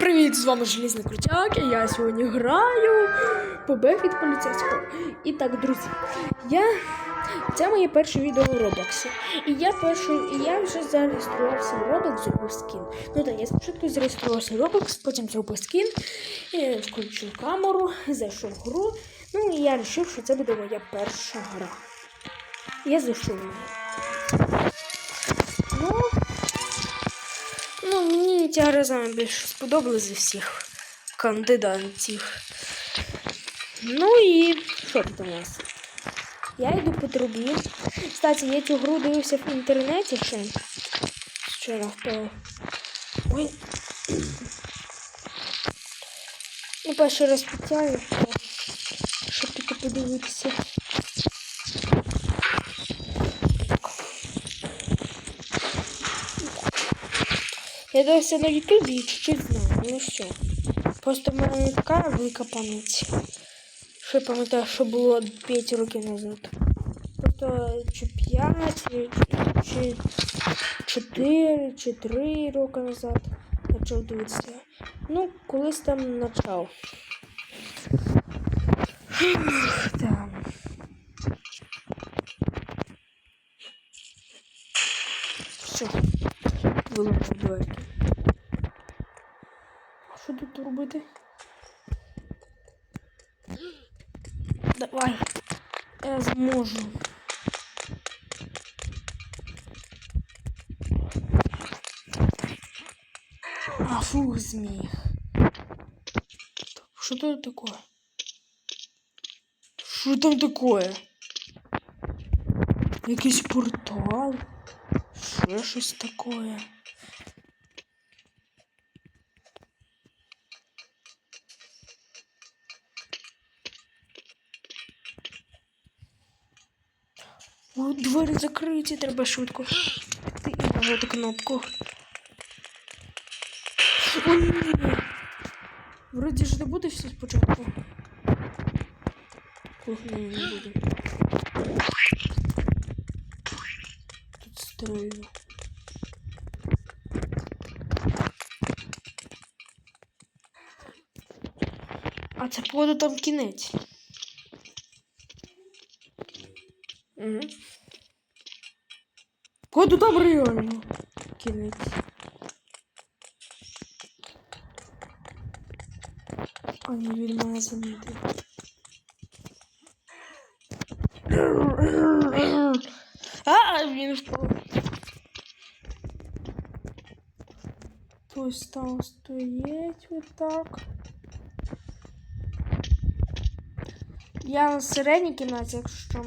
привіт! З вами Желізний Крутяк, і я сьогодні граю побег від поліцейського. І так, друзі, я... це моє перше відео в Роблоксі. І я першу... і я вже зареєструвався в Roblox, зробив скін. Ну так, я спочатку зареєструвався в Roblox, потім зробив скін, включив камеру, зайшов в гру. Ну і я вирішив, що це буде моя перша гра. Я зайшов в неї. Ця гра саме більше сподобалась зі всіх кандидатів. Ну і що тут у нас? Я йду по трубі. Кстати, я цю гру дивився в інтернеті ще. Вчора впав. Ой. Ну, перший раз підтягую, щоб тільки подивитися. Я дивився на Ютубі і чуть-чуть знаю, ну все. Просто в мене не така велика пам'ять. Що я пам'ятаю, що було 5 років назад. Просто чи 5, чи 4, чи 3 роки назад почав дивитися. Ну, колись там почав. Там. Все. Виламав двері. Робити? Давай. Я зможу. А, фух, зміг. Що тут такое? Що там такое? Якийсь портал? Ще щось такое. О, двері закриті, треба швидко і нажати кнопку. О, ні. Вроді ж не буде все спочатку. Ні, не буде. Тут стройно. А це походу там кінець. Угу. Походу там реально кінець. А не він мене замітив. А, він впав. Той став стоять вот так. Я на середній кімнаті, якщо.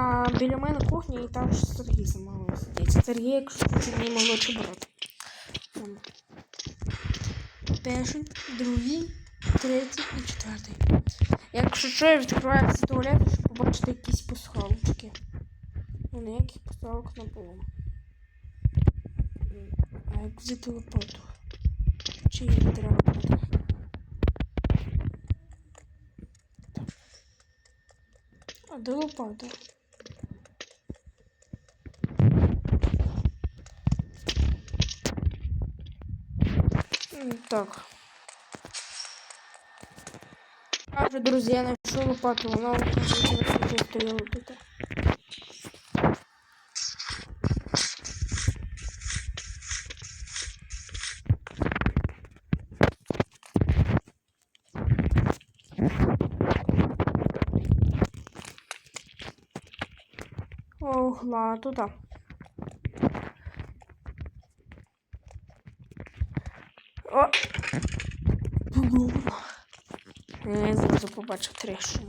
А біля мене кухня і там Сергій замовив сидить. Сергій, якщо це мій молодший брат. Перший, другий, третій і четвертий. Якщо що, я відкриваю з туалету, щоб побачити якісь пасхалочки. Ну, ніяких пасхалок не було. А як взяти лопату? Чи її треба? А де лопата? М, Так. Каже, друзі, я знайшов лопату, вона вже стояла тут. Огла, туди. О! Було. Я зразу побачив трещину.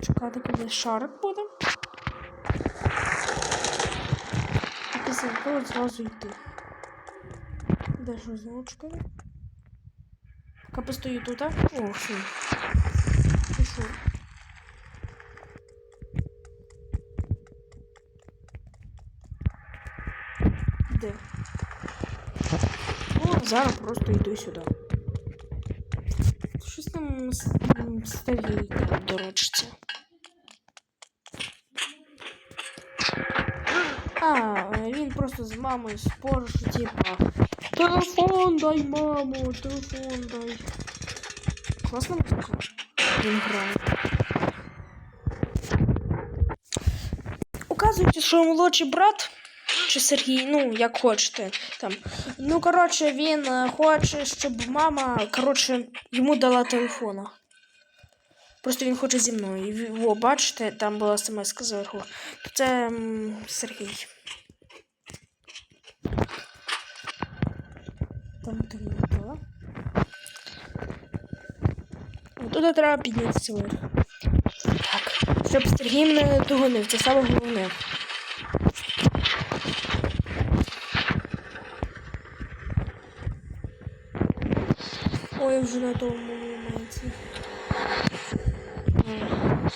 Чекати, коли шарик буде. І після того зразу йти. Де ж озвучка? Пока постою тут, а? О, все. зараз просто йду сюди. там с- м, Сергій там доручиться. А, він просто з мамою спорить, що типа Телефон дай, мамо, телефон дай. Класна музика. Він грає. Указується, що молодший брат Чи Сергій, ну, як хочете там. Ну, коротше, він е, хоче, щоб мама, коротше, йому дала телефона. Просто він хоче зі мною. І О, бачите, там була смс зверху. Це м, Сергій. Там ти не дала. Туди треба піднятися. Так. Щоб Сергій мене не догонив, це саме головне. Ой, вже на тому моменті. М.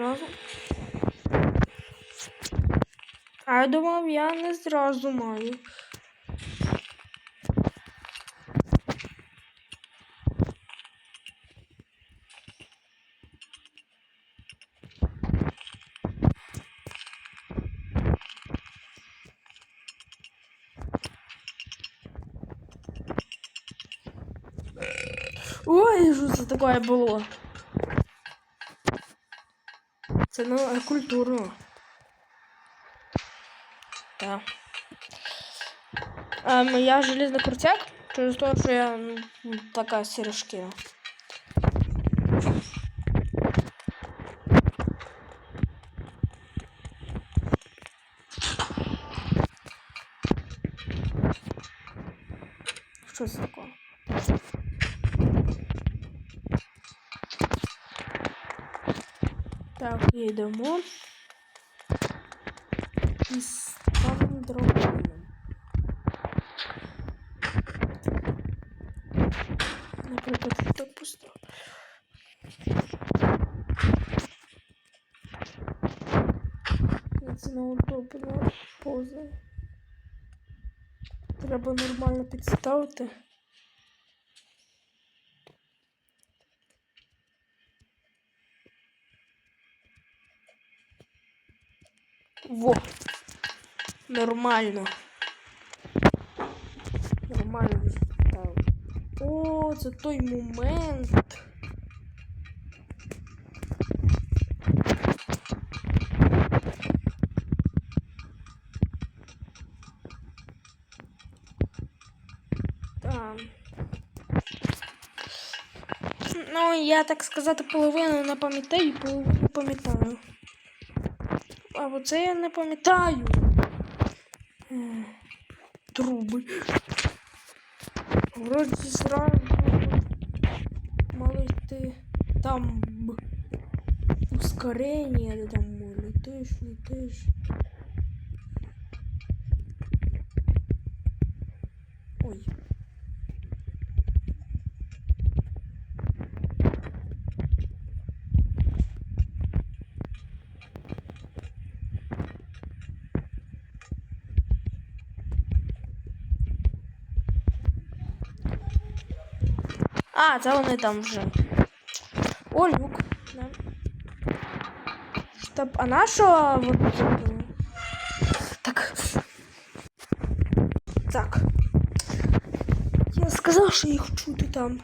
Зразу. А я думав, я не зразу маю. Ой, що це таке було? Це ну е, культурно. Так. Ем, я железний крутяк через те, що я ну, така сережкина. Що це таке? Так, їдемо. І ставимо драбину. Наприклад, так поставлю. Це неудобна поза. Треба нормально підставити. Во. Нормально. Нормально відстав. О, це той момент. Ну, я так сказати, половину не пам'ятаю, половину пам'ятаю. А це я не пам'ятаю. М, Труби. Вроді зразу мали йти там ускорення, де там летиш, летиш. А, це вони там вже. О, люк. Да. Чтоб... А на що вот зробили? Так. Так. Я сказав, що їх чути там.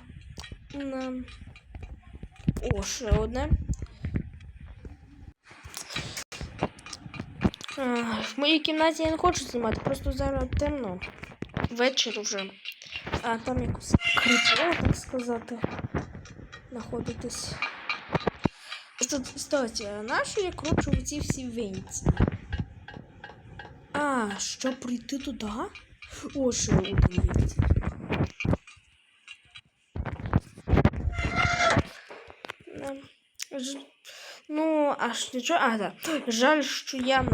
На... О, ще одне. А, В моїй кімнаті я не хочу знімати, просто зараз темно. Вечір вже. А там якось кріпло, так сказати, знаходитись. Ст- Стойте, а нащо я кручу ці всі венці? А, щоб прийти туди? О, ще один вінці. Ну, аж нічого. А, так. Жаль, що я.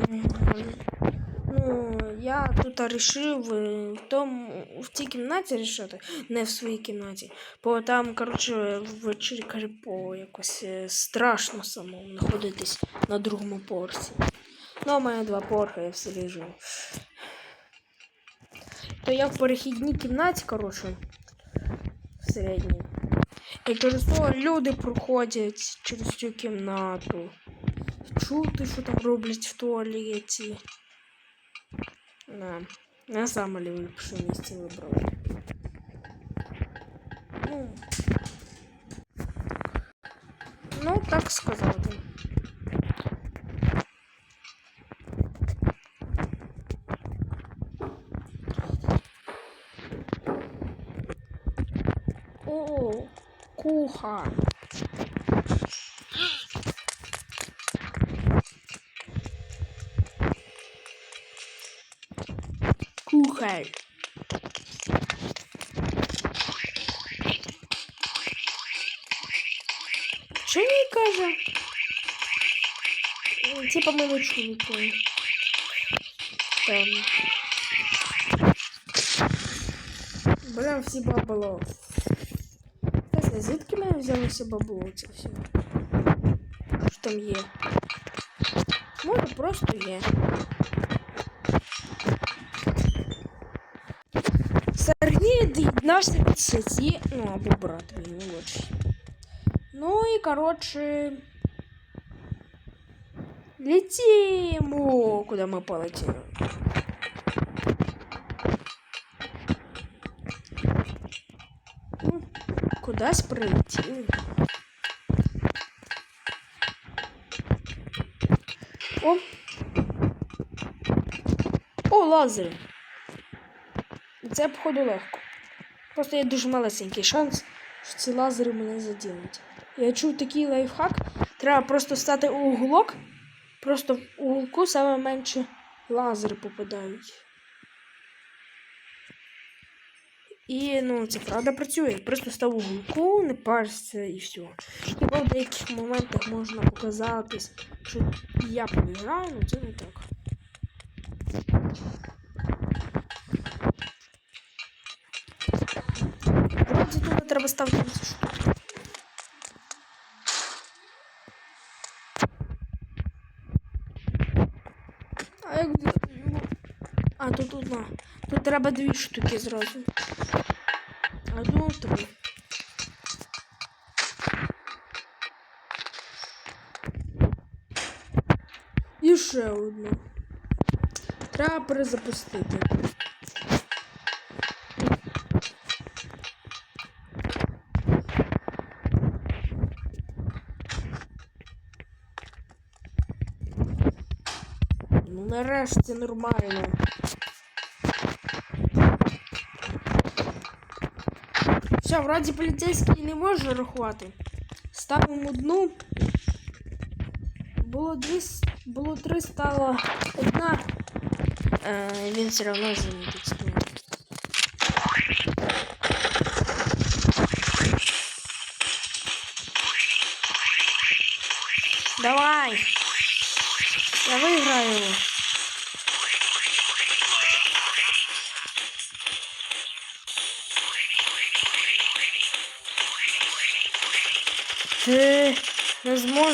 Я тут рішив е, в тому, в цій кімнаті рішити, не в своїй кімнаті. Бо там, коротше, ввечері по якось е, страшно самому знаходитись на другому поверсі. Ну, у мене два поверхи, я все лежу. То я в перехідній кімнаті, коротше, в середній. І через то люди проходять через цю кімнату. Чути, що там роблять в туалеті. Да. Я саме ліпше місце вибрав. Ну, ну, так сказати. О, куха. Кухар. Що він каже? Типа ми понял. Там. Блин, всі бабло. Кстати, звідки мене взялося бабло це все? Що там є? Може просто є. Сергій доєднався від сеті, ну або брат мій молодший. Ну і коротше. Летимо! Куда мы полетели? Ну, кудась прилетіли. О! О, лазери! Це походу легко. Просто є дуже малесенький шанс, що ці лазери мене заділять. Я чув такий лайфхак. Треба просто стати у уголок. Просто в уголку саме менше лазери попадають. І ну, це правда працює. Просто став у уголку, не парся і все. Хіба в деяких моментах можна показати, що я побігаю, ну це не так. треба ставити ці штуки. А як взяти його? А, тут одна. Тут треба дві штуки зразу. А тут три. І ще одну. Треба перезапустити. Ну нарешті нормально. Все, вроді поліцейський не може рахувати. Ставимо одну. Було дві, с- було три, стало одна. Е, він все одно замітить.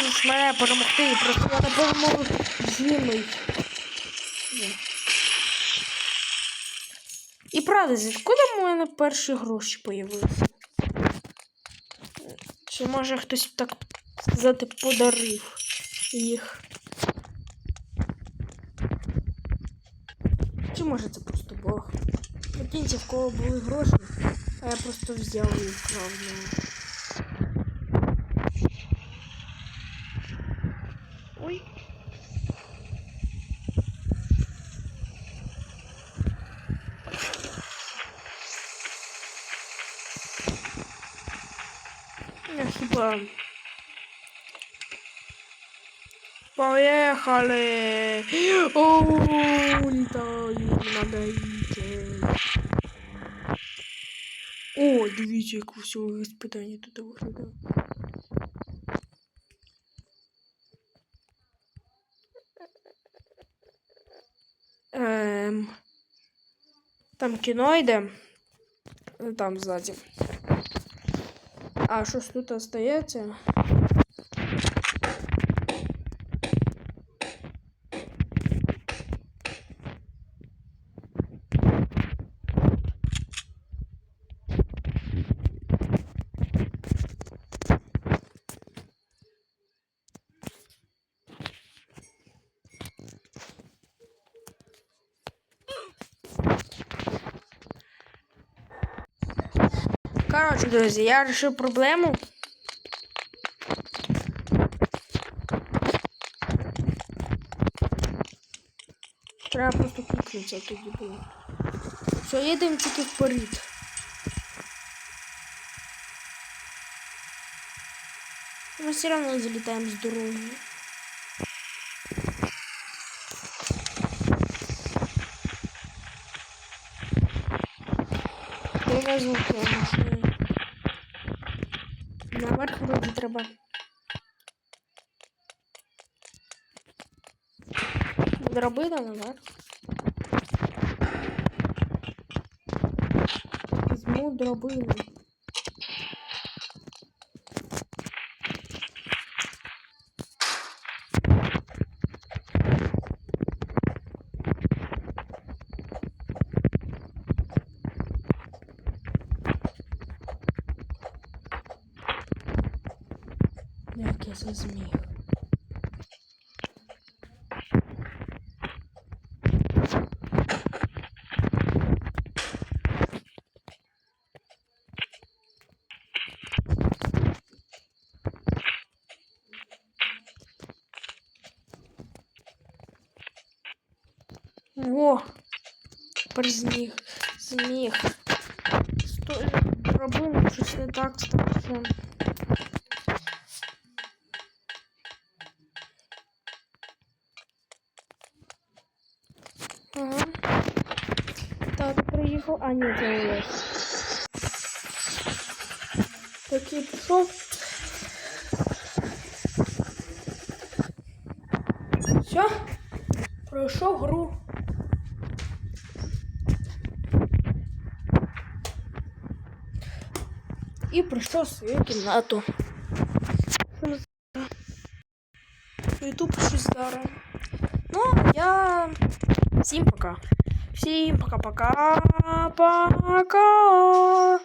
Зможеш мене перемогти, просто я не перемогу Джиммий. І правда, звідкуди в мене перші гроші появилися? Чи може хтось так сказати подарив їх? Чи може це просто Бог? Прикиньте, в кого були гроші, а я просто взяв і вкрав. Bum. Pojechali! Uuu, to już nadejdzie. O, widzicie, kurczę, jest pytanie do tego. Tam kinoidem? Tam zadzie. А щось тут остається? Коротше, друзі, я вирішив проблему. Треба просто кукнутися тоді було. Все, їдемо тільки вперед. Ми все одно залітаємо з дороги. Треба звуки вроді треба. да? наверх. Візьму дробину. Як я це зміг. Во! Тепер зміг. Стой, робимо щось не так сталося. Ага. Так, приїхав. А, ні, це Олесь. Такий пішов. Все. Пройшов гру. І прийшов в свою кімнату. Ютуб щось зараз. Ну, я всім пока. Всім пока-пока. Пока.